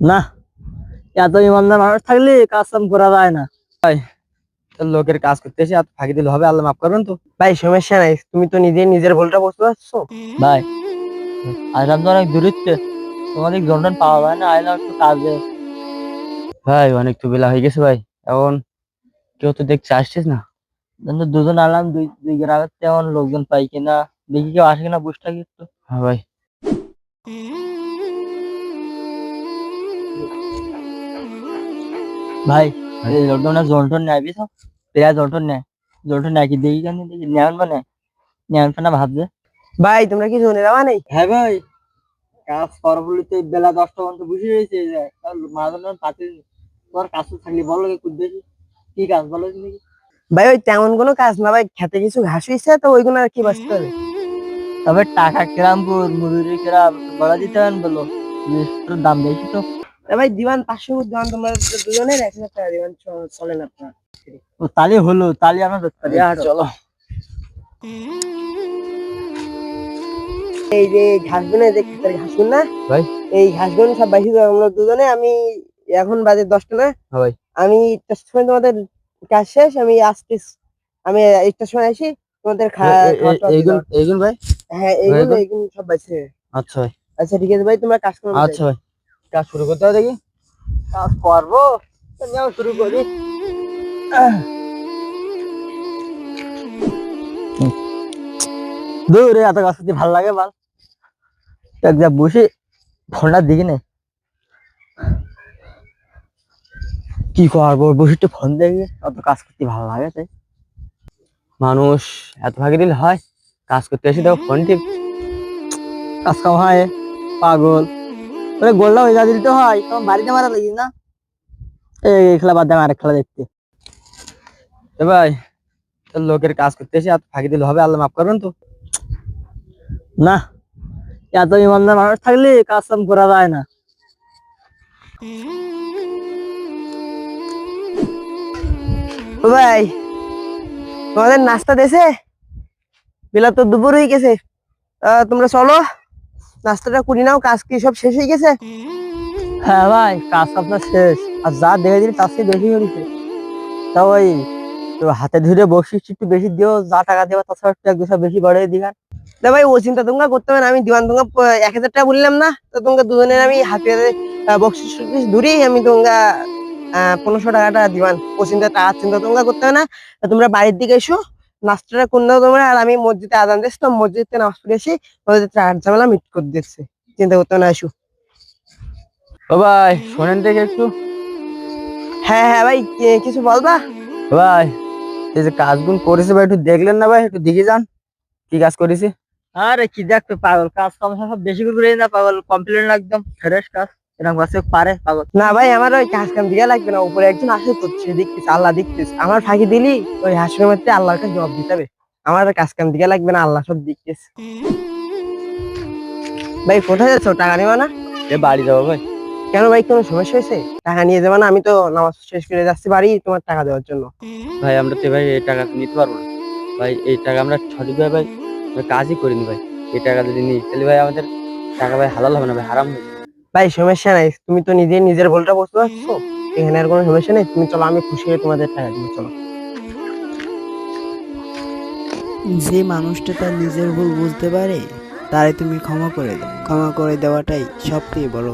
না এত ইমানদার মানুষ থাকলে কাজ কাম করা যায় না। তো লোকের কাজ করতে এসে আর ফাঁকি দিলে হবে আল্লাহ মাফ করবেন তো। ভাই সমস্যা নাই তুমি তো নিজে নিজের ভুলটা বুঝতে পারছ। ভাই আইলাম তো অনেক দূরিত্বে। তোমাদের জন্ডন পাওয়া যায় না আইলাম একটু কাজে। ভাই অনেক তো বেলা হয়ে গেছে ভাই এখন কেউ তো দেখতে আসছিস না। কিন্তু দুজন আলাম দুই দুই গ্রামের তেমন লোকজন পাই কিনা দেখি কেউ আসে কিনা বুঝটা কি একটু। হ্যাঁ ভাই। ভাই এই লকডাউনে জন্টন নেয় বুঝছ? প্রায় জন্টন নেয় জন্টন নেয় কি দেখি কেন দেখি? নেওয়ান মানে নেওয়ান না ভাবছে ভাই তোমরা কি জনে যাওয়া নেই? হ্যাঁ ভাই। কাজ পরবর্তীতে বেলা দশটা পর্যন্ত বসে রয়েছে মাঝে পাতি তোর কাজ থাকলে বলো কি দেখি। কি কাজ বলো দেখি। ভাই ওই তেমন কোনো কাজ না ভাই খেতে কিছু ঘাস হয়েছে তো ওইগুলো আর কি বাঁচতে হবে? তবে টাকা কিরাম মজুরি কিরাম বলা দিতে বলো দাম বেশি তা। ভাই দিবান পাঁচশো দিবান তোমরা দুজনের এক হাজার টাকা দিবান চ- চলে না আপনার। ও তালি হলো তালি আমরা ধরতে চলো। এই যে ঘাসগুলো যে ঘাসগুলো না? ভাই। এই ঘাসগুলো সব বাইশে আমরা দুজনে আমি এখন বাজে দশটা না? হ্যাঁ ভাই। আমি একটার সময় তোমাদের কাজ শেষ আমি আসতে আমি একটার সময় আসি তোমাদের খা- এ- এ- খাওয়া টাওয়া এইগুলো ভাই? হ্যাঁ এইগুলো এইগুলো? এইগুলো সব বাইছে আচ্ছা ভাই। আচ্ছা ঠিক আছে ভাই তোমরা কাজ করো আচ্ছা ভাই। কাজ শুরু করতে হবে দেখি। কাজ করব শুরু করি। দূর এত গাছ করতে ভালো লাগে, বল। এক যা বসে ফোনটা দিকে নে। কি করব, বসে একটু ফোন দেখে, অত কাজ করতে ভালো লাগে তাই। মানুষ এত ভাগে দিলে হয়, কাজ করতে এসে দেখো ফোন টিপ কাজ কাম হয়, পাগল। ওরে গোলটা হয়ে যা দিতে হয় তখন বাড়িতে মারা লাগি না? এই খেলা বাদ দিয়ে আরেক খেলা দেখতে। এ ভাই তো লোকের কাজ করতে এসে আর ফাঁকি দিলে হবে আল্লাহ মাফ করবেন তো? না এত ইমানদার মানুষ থাকলে কাজ কাম করা যায় না। ভাই তোমাদের নাস্তা দেছে বেলা তো দুপুর হয়ে গেছে। তোমরা চলো। নাস্তাটা করি নাও, কাজ কি সব শেষ হয়ে গেছে? হ্যাঁ ভাই, কাজ আপনার শেষ। আর যা দেখে দিলি তার চেয়ে বেশি করেছে তা ওই, তো হাতে ধরে বসিস একটু বেশি দিও, যা টাকা দেওয়া তাছাড়া একটু এক দুশো বেশি বাড়িয়ে দিঘা তা ভাই, ও চিন্তা তোমরা করতে হবে না, আমি দিওয়ান তোমরা এক হাজার টাকা বললাম না? তো তোমরা দুজনের আমি হাতে টক্সিস ধরেই আমি তোমরা পনেরোশো টাকাটা দিবান ও চিন্তা টাকার চিন্তা তোমরা করতে হবে না। তোমরা বাড়ির দিকে এসো। নাস্তাটা কোন দাও তোমরা আর আমি মসজিদে আদান তো মসজিদে নামাজ পড়ে এসে ওদের টাকার ঝামেলা মিট করে দিচ্ছে চিন্তা করতে না এসো ও ভাই শোনেন দেখে একটু। হ্যাঁ হ্যাঁ ভাই কিছু বলবা? ভাই এই যে কাজগুলো করেছে ভাই একটু দেখলেন না ভাই একটু দেখে যান কি কাজ করেছে। আরে কি দেখবে পাগল কাজ কাম সব বেশি করে না পাগল কমপ্লিট একদম ফ্রেশ কাজ। এরকম কাছে পারে পাগল। না ভাই আমার ওই কাজ কাম দিকে লাগবে না উপরে একজন আসে তো সে দেখতেছে আল্লাহ দেখতেছে। আমার ফাঁকি দিলি ওই হাসির মধ্যে আল্লাহর কাছে জবাব দিতে হবে। আমার কাজ কাম দিকে লাগবে না আল্লাহ সব দেখতেছে। ভাই কোথায় যাচ্ছ? টাকা নেবা না? এ বাড়ি যাব ভাই। কেন ভাই কোনো সমস্যা হয়েছে? টাকা নিয়ে যাবে না আমি তো নামাজ শেষ করে যাচ্ছি বাড়ি তোমার টাকা দেওয়ার জন্য। ভাই আমরা তো ভাই এই টাকা তো নিতে পারব না। ভাই এই টাকা আমরা সঠিকভাবে ভাই কাজই করিনি ভাই। এই টাকা যদি নিই তাহলে ভাই আমাদের টাকা ভাই হালাল হবে না ভাই হারাম হবে। ভাই সমস্যা নাই। তুমি তো নিজে নিজের ভুলটা বুঝতে পারছ? এখানে আর কোনো সমস্যা নেই। তুমি চলো, আমি খুশি হয়ে তোমাদের টাকা দিব, চলো। যে মানুষটা তার নিজের ভুল বুঝতে পারে, তারে তুমি ক্ষমা করে দাও। ক্ষমা করে দেওয়াটাই সবথেকে বড়